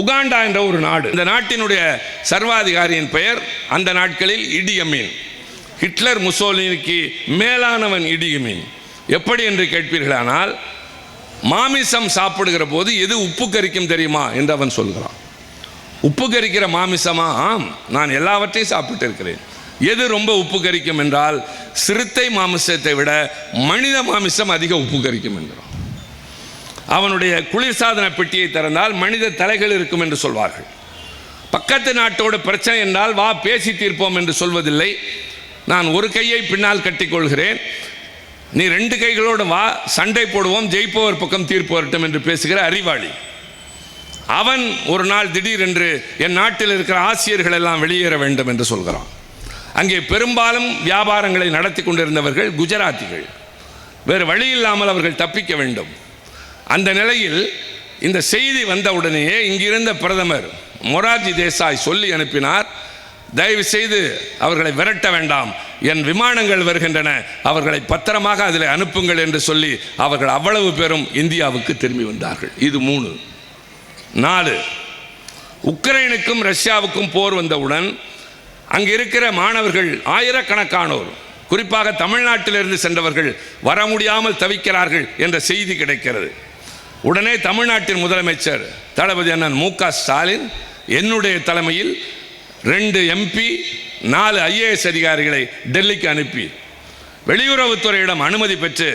Uganda என்ற ஒரு நாடு. இந்த நாட்டினுடைய சர்வாதிகாரியின் பெயர் அந்த நாட்களில் இடியமீன். ஹிட்லர் முசோலினிக்கு மேலானவன் இடியமீன். எப்படி என்று கேட்பீர்களானால் மாமிசம் சாப்பிடுகிற போது எது உப்பு கரிக்கும் தெரியுமா என்று அவன் சொல்கிறான். உப்பு கரிக்கிற மாமிசமா? ஆம் நான் எல்லாவற்றையும் சாப்பிட்டு இருக்கிறேன். எது ரொம்ப உப்பு கரிக்கும் என்றால் சிறுத்தை மாமிசத்தை விட மனித மாமிசம் அதிக உப்பு கரிக்கும் என்கிறான் அவனுடைய குளிர்சாதன பெட்டியை திறந்தால் மனித தலைகள் இருக்கும் என்று சொல்வார்கள். பக்கத்து நாட்டோட பிரச்சனை என்றால் வா பேசி தீர்ப்போம் என்று சொல்வதில்லை. நான் ஒரு கையை பின்னால் கட்டிக்கொள்கிறேன். நீ ரெண்டு கைகளோடு வா சண்டை போடுவோம் ஜெயிப்பவர் பக்கம் தீர்ப்பு வரட்டும் என்று பேசுகிற அறிவாளி. அவன் ஒரு நாள் திடீரென்று என் நாட்டில் இருக்கிற ஆசிரியர்கள் எல்லாம் வெளியேற வேண்டும் என்று சொல்கிறான். அங்கே பெரும்பாலும் வியாபாரங்களை நடத்தி கொண்டிருந்தவர்கள் குஜராத்திகள். வேறு வழி இல்லாமல் அவர்கள் தப்பிக்க வேண்டும். அந்த நிலையில் இந்த செய்தி வந்தவுடனேயே இங்கிருந்த பிரதமர் மொரார்ஜி தேசாய் சொல்லி அனுப்பினார் தயவு செய்து அவர்களை விரட்ட வேண்டாம். என் விமானங்கள் வருகின்றன. அவர்களை பத்திரமாக அதில் அனுப்புங்கள் என்று சொல்லி அவர்கள் அவ்வளவு பேரும் இந்தியாவுக்கு திரும்பி வந்தார்கள். இது மூணு. நாலு. உக்ரைனுக்கும் ரஷ்யாவுக்கும் போர் வந்தவுடன் அங்கே இருக்கிற மாணவர்கள் ஆயிரக்கணக்கானோர் குறிப்பாக தமிழ்நாட்டிலிருந்து சென்றவர்கள் வர முடியாமல் தவிக்கிறார்கள் என்ற செய்தி கிடைக்கிறது. உடனே தமிழ்நாட்டின் முதலமைச்சர் தளபதி அண்ணன் மு க ஸ்டாலின் என்னுடைய தலைமையில் ரெண்டு எம்பி நாலு ஐஏஎஸ் அதிகாரிகளை டெல்லிக்கு அனுப்பி வெளியுறவுத்துறையிடம் அனுமதி பெற்று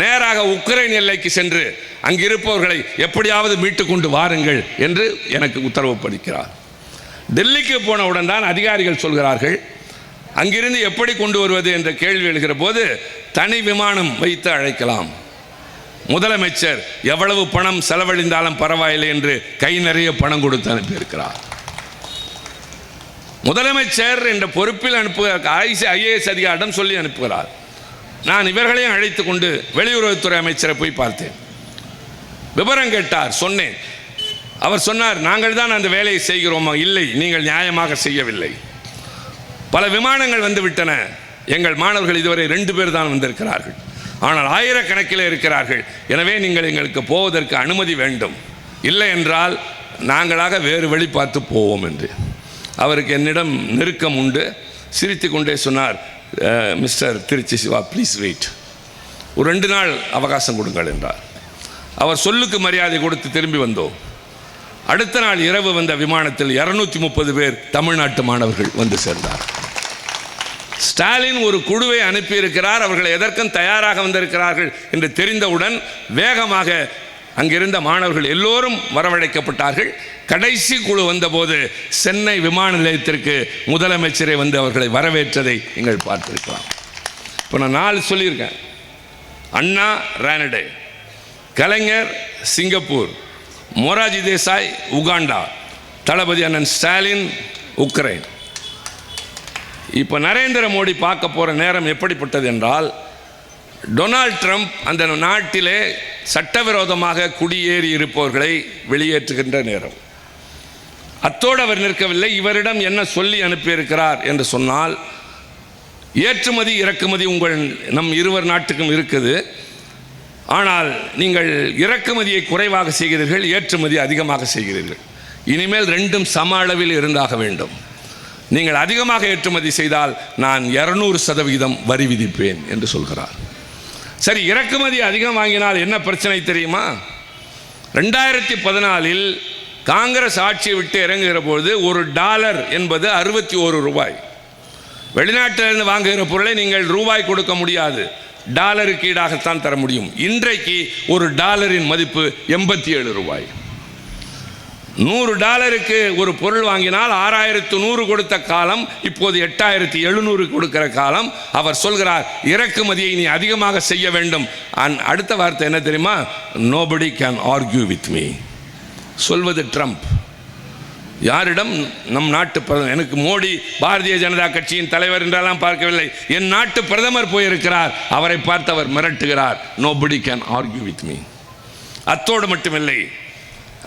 நேராக உக்ரைன் எல்லைக்கு சென்று அங்கிருப்பவர்களை எப்படியாவது மீட்டு கொண்டு வாருங்கள் என்று எனக்கு உத்தரவு படிக்கிறார் டெல்லிக்கு போனவுடன் தான் அதிகாரிகள் சொல்கிறார்கள். அங்கிருந்து எப்படி கொண்டு வருவது என்ற கேள்வி எழுகிற போது தனி விமானம் வைத்து அழைக்கலாம். முதலமைச்சர் எவ்வளவு பணம் செலவழிந்தாலும் பரவாயில்லை என்று கை நிறைய பணம் கொடுத்து அனுப்பியிருக்கிறார். முதலமைச்சர் என்ற பொறுப்பில் அனுப்புகிற ஐசி ஐஏஎஸ் அதிகாரிடம் சொல்லி அனுப்புகிறார். நான் இவர்களையும் அழைத்து கொண்டு வெளியுறவுத்துறை அமைச்சரை போய் பார்த்தேன். விவரம் கேட்டார் சொன்னேன். அவர் சொன்னார் நாங்கள் தான் அந்த வேலையை செய்கிறோமா? இல்லை நீங்கள் நியாயமாக செய்யவில்லை. பல விமானங்கள் வந்துவிட்டன எங்கள் மாணவர்கள் இதுவரை ரெண்டு பேர் தான் வந்திருக்கிறார்கள். ஆனால் ஆயிரக்கணக்கில் இருக்கிறார்கள். எனவே நீங்கள் எங்களுக்கு போவதற்கு அனுமதி வேண்டும். இல்லை என்றால் நாங்களாக வேறு வழி பார்த்து போவோம் என்று. அவருக்கு என்னிடம் நெருக்கம் உண்டு. சிரித்து கொண்டே சொன்னார் mister Tiruchi Siva please wait ஒரு ரெண்டு நாள் அவகாசம் கொடுங்கள் என்றார். அவர் சொல்லுக்கு மரியாதை கொடுத்து திரும்பி வந்தோம். அடுத்த நாள் இரவு வந்த விமானத்தில் இரநூத்தி முப்பது பேர் தமிழ்நாட்டு மாணவர்கள் வந்து சேர்ந்தார். ஸ்டாலின் ஒரு குழுவை அனுப்பியிருக்கிறார். அவர்கள் எதற்கும் தயாராக வந்திருக்கிறார்கள் என்று தெரிந்தவுடன் வேகமாக அங்கிருந்த மாணவர்கள் எல்லோரும் வரவழைக்கப்பட்டார்கள். கடைசி குழு வந்தபோது சென்னை விமான நிலையத்திற்கு முதலமைச்சரை வந்து அவர்களை வரவேற்றதை நீங்கள் பார்த்திருக்கலாம். இப்போ நான் நாலு சொல்லியிருக்கேன். அண்ணா ரானடே கலைஞர் சிங்கப்பூர் மொராஜி தேசாய் உகாண்டா தளபதி அண்ணன் ஸ்டாலின் உக்ரைன். இப்போ நரேந்திர மோடி பார்க்க போகிற நேரம் எப்படிப்பட்டது என்றால் டொனால்ட் ட்ரம்ப் அந்த நாட்டிலே சட்டவிரோதமாக குடியேறி இருப்பவர்களை வெளியேற்றுகின்ற நேரம். அத்தோடு அவர் நிற்கவில்லை இவரிடம் என்ன சொல்லி அனுப்பியிருக்கிறார் என்று சொன்னால் ஏற்றுமதி இறக்குமதி உங்கள் நம் இருவர் நாட்டுக்கும் இருக்குது. ஆனால் நீங்கள் இறக்குமதியை குறைவாக செய்கிறீர்கள் ஏற்றுமதி அதிகமாக செய்கிறீர்கள். இனிமேல் ரெண்டும் சம அளவில் இருந்தாக வேண்டும். நீங்கள் அதிகமாக ஏற்றுமதி செய்தால் நான் இரநூறு சதவிகிதம் வரி விதிப்பேன் என்று சொல்கிறார். சரி இறக்குமதி அதிகம் வாங்கினால் என்ன பிரச்சனை தெரியுமா? ரெண்டாயிரத்தி பதினாலில் காங்கிரஸ் ஆட்சியை விட்டு இறங்குகிற பொழுது ஒரு டாலர் என்பது அறுபத்தி ஒரு ரூபாய். வெளிநாட்டிலிருந்து வாங்குகிற பொருளை நீங்கள் ரூபாய் கொடுக்க முடியாது. டாலருக்கு ஈடாகத்தான் தர முடியும். இன்றைக்கு ஒரு டாலரின் மதிப்பு எண்பத்தி ஏழு ரூபாய். நூறு டாலருக்கு ஒரு பொருள் வாங்கினால் ஆறாயிரத்து நூறு கொடுத்த காலம் இப்போது எட்டாயிரத்தி எழுநூறு கொடுக்கிற காலம். அவர் சொல்கிறார் இறக்குமதியை நீ அதிகமாக செய்ய வேண்டும். அடுத்த வார்த்தை என்ன தெரியுமா? Nobody can argue with me சொல்வது ட்ரம்ப் யாரிடம்? நம் நாட்டு பிரதமர் எனக்கு மோடி பாரதிய ஜனதா கட்சியின் தலைவர் என்றெல்லாம் பார்க்கவில்லை. என் நாட்டு பிரதமர் போயிருக்கிறார். அவரை பார்த்து அவர் மிரட்டுகிறார். Nobody can argue with me அத்தோடு மட்டுமில்லை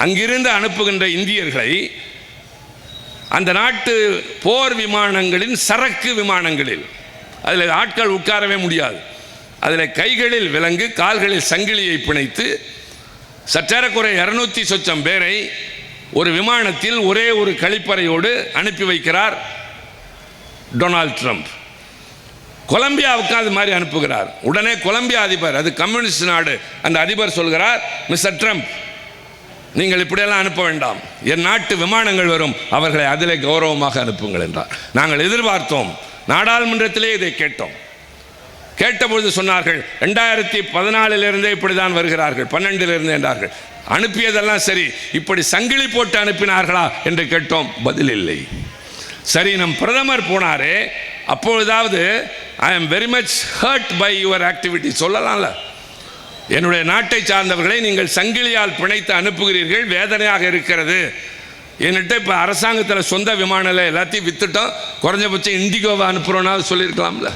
அங்கிருந்து அனுப்புகின்ற இந்தியர்களை அந்த நாட்டு போர் விமானங்களின் சரக்கு விமானங்களில் அதில் ஆட்கள் உட்காரவே முடியாது. அதில் கைகளில் விலங்கு கால்களில் சங்கிலியை பிணைத்து சற்றேறக்குறை இரநூத்தி சொச்சம் பேரை ஒரு விமானத்தில் ஒரே ஒரு கழிப்பறையோடு அனுப்பி வைக்கிறார் டொனால்ட் ட்ரம்ப். கொலம்பியாவுக்கு அது மாதிரி அனுப்புகிறார். உடனே கொலம்பியா அதிபர் அது கம்யூனிஸ்ட் நாடு அந்த அதிபர் சொல்கிறார் மிஸ்டர் ட்ரம்ப் நீங்கள் இப்படியெல்லாம் அனுப்ப வேண்டாம். என் நாட்டு விமானங்கள் வரும். அவர்களை அதிலே கௌரவமாக அனுப்புங்கள் என்றார். நாங்கள் எதிர்பார்த்தோம். நாடாளுமன்றத்திலே இதை கேட்டோம். கேட்டபொழுது சொன்னார்கள் ரெண்டாயிரத்தி பதினாலிலிருந்தே இப்படி தான் வருகிறார்கள். பன்னெண்டிலிருந்து என்றார்கள். அனுப்பியதெல்லாம் சரி. இப்படி சங்கிலி போட்டு அனுப்பினார்களா என்று கேட்டோம். பதில் இல்லை. சரி நம் பிரதமர் போனாரே. அப்பொழுதாவது I am very much hurt by your activity சொல்லலாம்ல. என்னுடைய நாட்டை சார்ந்தவர்களை நீங்கள் சங்கிலியால் பிணைத்து அனுப்புகிறீர்கள். வேதனையாக இருக்கிறது. என்கிட்ட இப்போ அரசாங்கத்தில் சொந்த விமானில் எல்லாத்தையும் வித்துட்டோம். குறைஞ்சபட்சம் இண்டிகோவை அனுப்புகிறோன்னா சொல்லியிருக்கலாம்ல.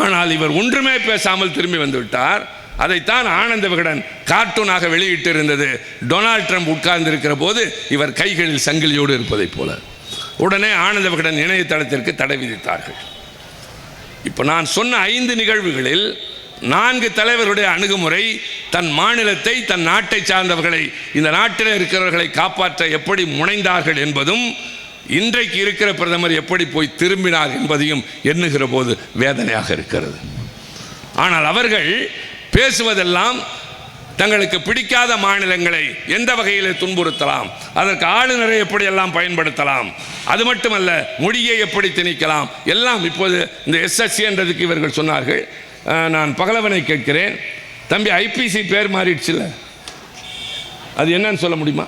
ஆனால் இவர் ஒன்றுமே பேசாமல் திரும்பி வந்து விட்டார் அதைத்தான் ஆனந்த விகடன் கார்ட்டூனாக வெளியிட்டு இருந்தது டொனால்ட் ட்ரம்ப் உட்கார்ந்திருக்கிற போது இவர் கைகளில் சங்கிலியோடு இருப்பதைப் போல. உடனே ஆனந்த விகடன் இணையதளத்திற்கு தடை விதித்தார்கள். இப்போ நான் சொன்ன ஐந்து நிகழ்வுகளில் நான்கு தலைவருடைய அணுகுமுறை தன் மாநிலத்தை தன் நாட்டை சார்ந்தவர்களை இந்த நாட்டில் இருக்கிறவர்களை காப்பாற்ற எப்படி முனைந்தார்கள் என்பதும் இன்றைக்கு இருக்கிற பிரதமர் எப்படி போய் திரும்பினார் என்பதையும் எண்ணுகிற போது வேதனையாக இருக்கிறது. ஆனால் அவர்கள் பேசுவதெல்லாம் தங்களுக்கு பிடிக்காத மாநிலங்களை எந்த வகையில் துன்புறுத்தலாம் அதற்கு ஆளுநரை எப்படியெல்லாம் பயன்படுத்தலாம் அது மட்டுமல்ல மொழியை எப்படி திணிக்கலாம் எல்லாம் இப்போது இந்த எஸ்எஸ்சி என்றதுக்கு இவர்கள் சொன்னார்கள் நான் பகலவனை கேட்கிறேன். தம்பி ஐபிசி பேர் மாறிடுச்சுல்ல அது என்னன்னு சொல்ல முடியுமா?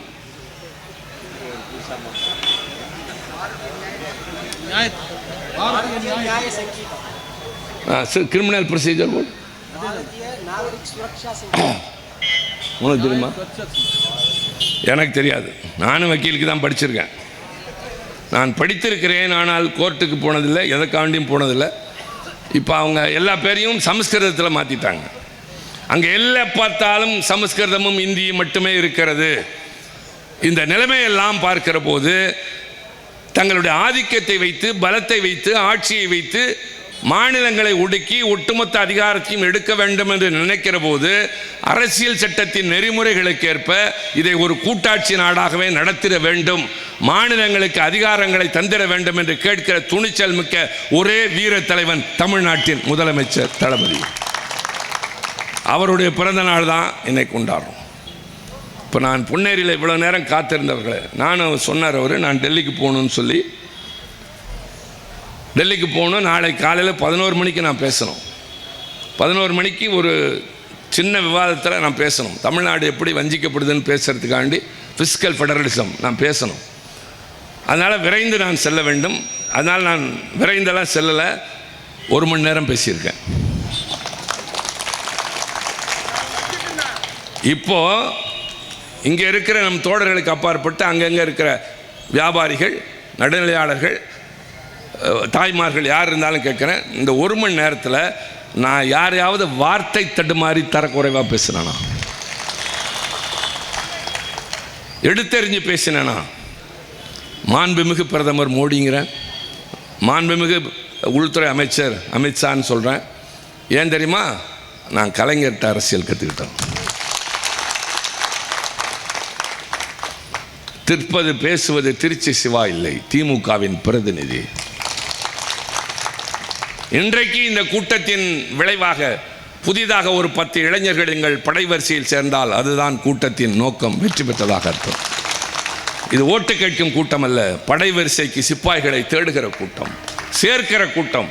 கிரிமினல் ப்ரொசீஜர் போர்டு உனக்கு தெரியுமா? எனக்கு தெரியாது. நானும் வக்கீலுக்கு தான் படிச்சிருக்கேன். நான் படித்திருக்கிறேன் ஆனால் கோர்ட்டுக்கு போனதில்லை எதற்காண்டியும் போனதில்லை. இப்போ அவங்க எல்லா பேரையும் சமஸ்கிருதத்தில் மாற்றிட்டாங்க அங்கே எல்லை பார்த்தாலும் சமஸ்கிருதமும் இந்தியும் மட்டுமே இருக்கிறது. இந்த நிலைமையெல்லாம் பார்க்கிற போது தங்களுடைய ஆதிக்கத்தை வைத்து பலத்தை வைத்து ஆட்சியை வைத்து மாநிலங்களை ஒடுக்கி ஒட்டுமொத்த அதிகாரத்தையும் எடுக்க வேண்டும் என்று நினைக்கிற போது அரசியல் சட்டத்தின் நெறிமுறைகளுக்கேற்ப இதை ஒரு கூட்டாட்சி நாடாகவே நடத்திட வேண்டும். மாநிலங்களுக்கு அதிகாரங்களை தந்திட வேண்டும் என்று கேட்கிற துணிச்சல் மிக்க ஒரே வீர தலைவன் தமிழ்நாட்டின் முதலமைச்சர் தளபதி. அவருடைய பிறந்த நாள் தான் இன்னைக்கு கொண்டாடுறோம் இப்போ நான் பொன்னேரியில் இவ்வளோ நேரம் காத்திருந்தவர்களை நானும் சொன்னார் அவர் நான் டெல்லிக்கு போகணும்னு சொல்லி டெல்லிக்கு போகணும். நாளை காலையில் பதினோரு மணிக்கு நான் பேசணும். பதினோரு மணிக்கு ஒரு சின்ன விவாதத்தில் நான் பேசணும். தமிழ்நாடு எப்படி வஞ்சிக்கப்படுதுன்னு பேசுகிறதுக்காண்டி ஃபிஸிக்கல் ஃபெடரலிசம் நான் பேசணும். அதனால் விரைந்து நான் செல்ல வேண்டும். அதனால் நான் விரைந்தெல்லாம் செல்லலை. ஒரு மணி நேரம் பேசியிருக்கேன். இப்போது இங்கே இருக்கிற நம் தோழர்களுக்கு அப்பாற்பட்டு அங்கங்கே இருக்கிற வியாபாரிகள் நடுநிலையாளர்கள் தாய்மார்கள் யார் இருந்தாலும் கேட்குறேன். இந்த ஒரு மணி நேரத்தில் நான் யாரையாவது வார்த்தை தடுமாறி தரக்குறைவாக பேசுனேனா? எடுத்தெறிஞ்சு பேசினேனா? மாண்புமிகு பிரதமர் மோடிங்கிறேன் மாண்புமிகு உள்துறை அமைச்சர் அமித்ஷான்னு சொல்கிறேன் ஏன் தெரியுமா? நான் கலைஞர்கிட்ட அரசியல் கற்றுக்கிட்டேன் திருப்பது பேசுவது திருச்சி சிவா இல்லை திமுகவின் பிரதிநிதி. இன்றைக்கு இந்த கூட்டத்தின் விளைவாக புதிதாக ஒரு பத்து இளைஞர்கள் எங்கள் படைவரிசையில் சேர்ந்தால் அதுதான் கூட்டத்தின் நோக்கம். வெற்றி பெற்றதாக அர்த்தம். இது ஓட்டு கேட்கும் கூட்டம் அல்ல படைவரிசைக்கு சிப்பாய்களை தேடுகிற கூட்டம் சேர்க்கிற கூட்டம்.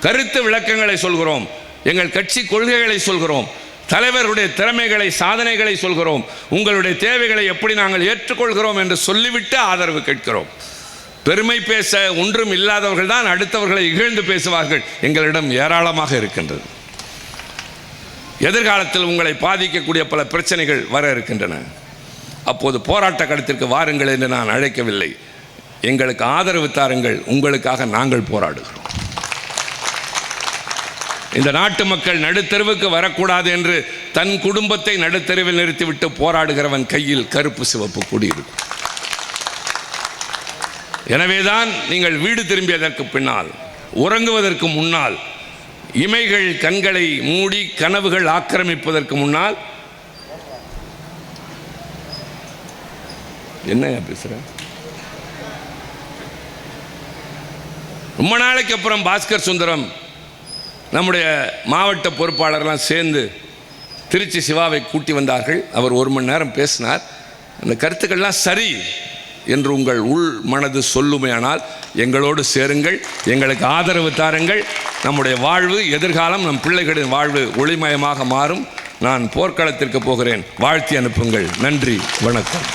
கருத்து விளக்கங்களை சொல்கிறோம் எங்கள் கட்சி கொள்கைகளை சொல்கிறோம் தலைவருடைய திறமைகளை சாதனைகளை சொல்கிறோம் உங்களுடைய தேவைகளை எப்படி நாங்கள் ஏற்றுக்கொள்கிறோம் என்று சொல்லிவிட்டு ஆதரவு கேட்கிறோம். பெருமை பேச ஒன்றும் இல்லாதவர்கள் தான் அடுத்தவர்களை இகழ்ந்து பேசுவார்கள். எங்களிடம் ஏராளமாக இருக்கின்றது. எதிர்காலத்தில் உங்களை பாதிக்கக்கூடிய பல பிரச்சனைகள் வர இருக்கின்றன. அப்போது போராட்ட களத்திற்கு வாருங்கள் என்று நான் அழைக்கவில்லை. எங்களுக்கு ஆதரவு தாருங்கள் உங்களுக்காக நாங்கள் போராடுகிறோம். இந்த நாட்டு மக்கள் நடுத்தெருவுக்கு வரக்கூடாது என்று தன் குடும்பத்தை நடுத்தெருவில் நிறுத்திவிட்டு போராடுகிறவன் கையில் கருப்பு சிவப்பு கூடியிருக்கும் எனவேதான் நீங்கள் வீடு திரும்பியதற்கு பின்னால் உறங்குவதற்கு முன்னால் இமைகள் கண்களை மூடி கனவுகள் ஆக்கிரமிப்பதற்கு முன்னால். என்னையா பேசுகிற ரொம்ப நாளைக்கு அப்புறம் பாஸ்கர் சுந்தரம் நம்முடைய மாவட்ட பொறுப்பாளர்லாம் சேர்ந்து திருச்சி சிவாவை கூட்டி வந்தார்கள். அவர் ஒரு மணி நேரம் பேசினார். அந்த கருத்துக்கள்லாம் சரி. என்று உங்கள் உள் மனது சொல்லுமையானால் எங்களோடு சேருங்கள் எங்களுக்கு ஆதரவு தாருங்கள். நம்முடைய வாழ்வு எதிர்காலம் நம் பிள்ளைகளின் வாழ்வு ஒளிமயமாக மாறும். நான் போர்க்களத்திற்கு போகிறேன். வாழ்த்தி அனுப்புங்கள். நன்றி வணக்கம்.